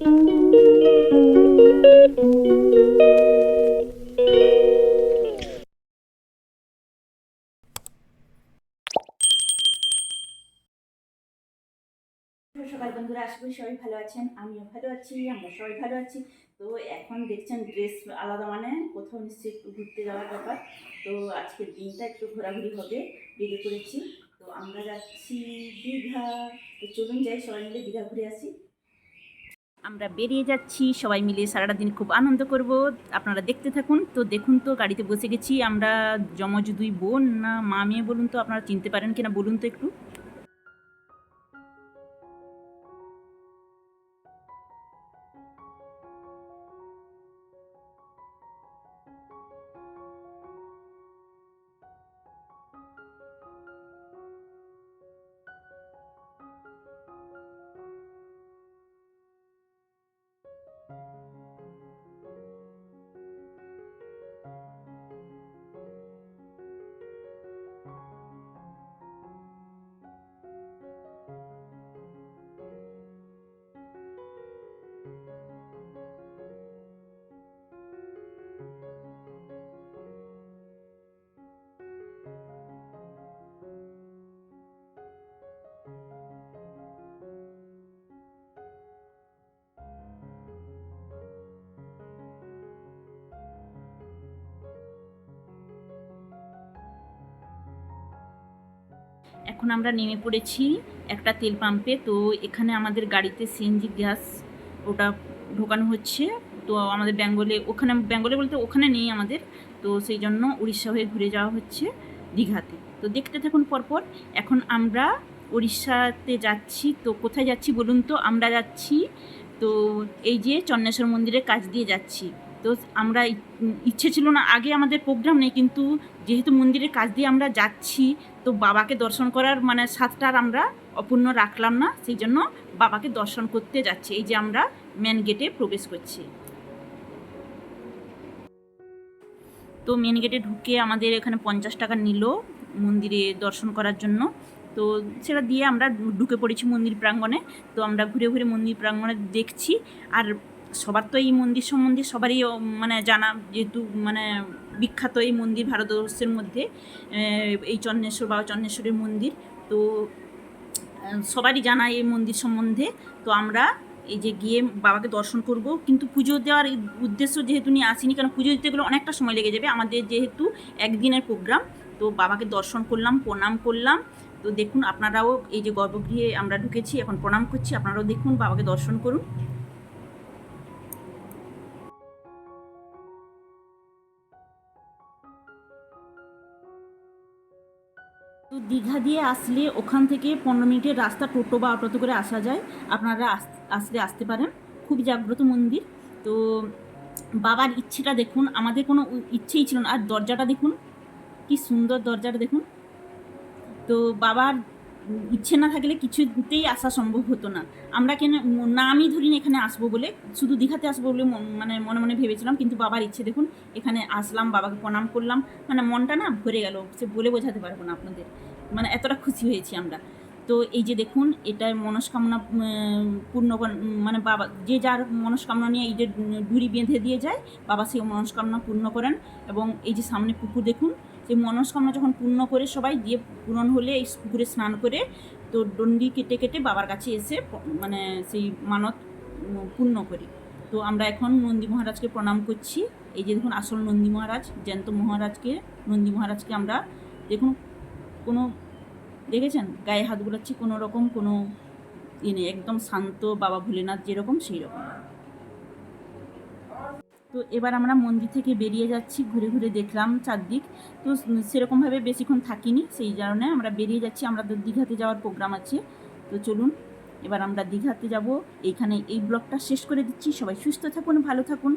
সকাল বন্ধুরা, আশা করি সবাই ভালো আছেন, আমিও ভালো আছি, আমরা সবাই ভালো আছি। তো এখন দেখছেন ড্রেস আলাদা মানে কোথাও নিশ্চয়ই ঘুরতে যাওয়ার ব্যাপার। তো আজকের দিনটা একটু ঘোরাঘুরি হবে, বেরিয়ে পড়েছি। তো আমরা যাচ্ছি দীঘা। তো চলুন যাই, সবাই মিলে দীঘা ঘুরে আসি। আমরা বেরিয়ে যাচ্ছি। সবাই মিলে সারাটা দিন খুব আনন্দ করব। আপনারা দেখতে থাকুন। তো দেখুন তো, গাড়িতে বসে গেছি। আমরা যমজ দুই বোন, না মা মেয়ে বলুন তো, আপনারা চিনতে পারেন কিনা? বলুন তো একটু। এখন আমরা নেমে পড়েছি একটা তেল পাম্পে। তো এখানে আমাদের গাড়িতে সিএনজি গ্যাস ওটা ঢোকানো হচ্ছে। তো আমাদের বেঙ্গলে, ওখানে, বেঙ্গলে বলতে ওখানে নেই আমাদের। তো সেই জন্য উড়িষ্যা হয়ে ঘুরে যাওয়া হচ্ছে দীঘাতে। তো দেখতে থাকুন পরপর। এখন আমরা উড়িষ্যাতে যাচ্ছি। তো কোথায় যাচ্ছি বলুন তো? আমরা যাচ্ছি তো এই যে চন্নেশ্বর মন্দিরের কাছ দিয়ে যাচ্ছি। তো আমরা ইচ্ছে ছিল না, আগে আমাদের প্রোগ্রাম নেই, কিন্তু যেহেতু মন্দিরের কাছ দিয়ে আমরা যাচ্ছি, তো বাবাকে দর্শন করার মানে স্বাদটা আর আমরা অপূর্ণ রাখলাম না, সেই জন্য বাবাকে দর্শন করতে যাচ্ছি, এই যে আমরা মেন গেটে প্রবেশ করছি। তো মেন গেটে ঢুকে আমাদের এখানে পঞ্চাশ টাকা নিল মন্দিরে দর্শন করার জন্য। তো সেটা দিয়ে আমরা ঢুকে পড়েছি মন্দির প্রাঙ্গণে, তো আমরা ঘুরে ঘুরে মন্দির প্রাঙ্গণে দেখছি, আর সবার তো এই মন্দির সম্বন্ধে সবারই মানে জানা, যেহেতু মানে বিখ্যাত এই মন্দির ভারতবর্ষের মধ্যে এই চন্নেশ্বর বা চন্নেশ্বরের মন্দির। তো সবারই জানা এই মন্দির সম্বন্ধে। তো আমরা এই যে গিয়ে বাবাকে দর্শন করব। কিন্তু পুজো দেওয়ার উদ্দেশ্য যেহেতু নিয়ে আসিনি, কারণ পুজো দিতে গেলে অনেকটা সময় লেগে যাবে। আমাদের যেহেতু একদিনের প্রোগ্রাম, তো বাবাকে দর্শন করলাম, প্রণাম করলাম। তো দেখুন, আপনারাও এই যে গর্ভগৃহে আমরা ঢুকেছি, এখন প্রণাম করছি, আপনারাও দেখুন, বাবাকে দর্শন করুন। তো দীঘা দিয়ে আসলে ওখান থেকে পনেরো মিনিটের রাস্তা টোটো বা অটোতে করে আসা যায়। আপনারা আস- আসলে আসতে পারেন। খুব জাগ্রত মন্দির। তো বাবার ইচ্ছেটা দেখুন, আমাদের কোনো ইচ্ছেই ছিল না। আর দরজাটা দেখুন, কি সুন্দর দরজাটা দেখুন। তো বাবার ইচ্ছে না থাকলে কিছুতেই আসা সম্ভব হতো না। আমরা কেন, না আমি ধরিনি এখানে আসব বলে, শুধু দীঘাতে আসব বলে মন- মানে মনে মনে ভেবেছিলাম, কিন্তু বাবার ইচ্ছে দেখুন, এখানে আসলাম, বাবাকে প্রণাম করলাম মানে মনটা না ভরে গেল, সে বলে বোঝাতে পারব না আপনাদের। মানে এতটা খুশি হয়েছি আমরা। তো এই যে দেখুন এটা মনস্কামনা পূর্ণ মানে বাবা, যে যার মনস্কামনা নিয়ে এই যে ডুরি বেঁধে দিয়ে যায়, বাবা সেই মনস্কামনা পূর্ণ করেন এবং এই যে সামনে পুকুর দেখুন, সেই মনস্কামনা যখন পূর্ণ করে সবাই দিয়ে পূরণ হলে এই পুকুরে স্নান করে, তো ডন্ডি কেটে কেটে বাবার কাছে এসে মানে সেই মানত পূর্ণ করি। তো আমরা এখন নন্দী মহারাজকে প্রণাম করছি। এই যে দেখুন, আসল নন্দী মহারাজ, জ্যান্ত মহারাজকে, নন্দী মহারাজকে আমরা, দেখুন, কোনো দেখেছেন? গায়ে হাত বুলাচ্ছি কোনো রকম কোনো ইয়ে নেই, একদম শান্ত বাবা ভোলেনাথ যেরকম সেই রকম তো এবার আমরা মন্দির থেকে বেরিয়ে যাচ্ছি, ঘুরে ঘুরে দেখলাম চারদিক। তো সেরকমভাবে বেশিক্ষণ থাকিনি, সেই কারণে আমরা বেরিয়ে যাচ্ছি। আমাদের দীঘাতে যাওয়ার প্রোগ্রাম আছে, তো চলুন, এবার আমরা দীঘাতে যাব। এইখানে এই ব্লগটা শেষ করে দিচ্ছি। সবাই সুস্থ থাকুন, ভালো থাকুন।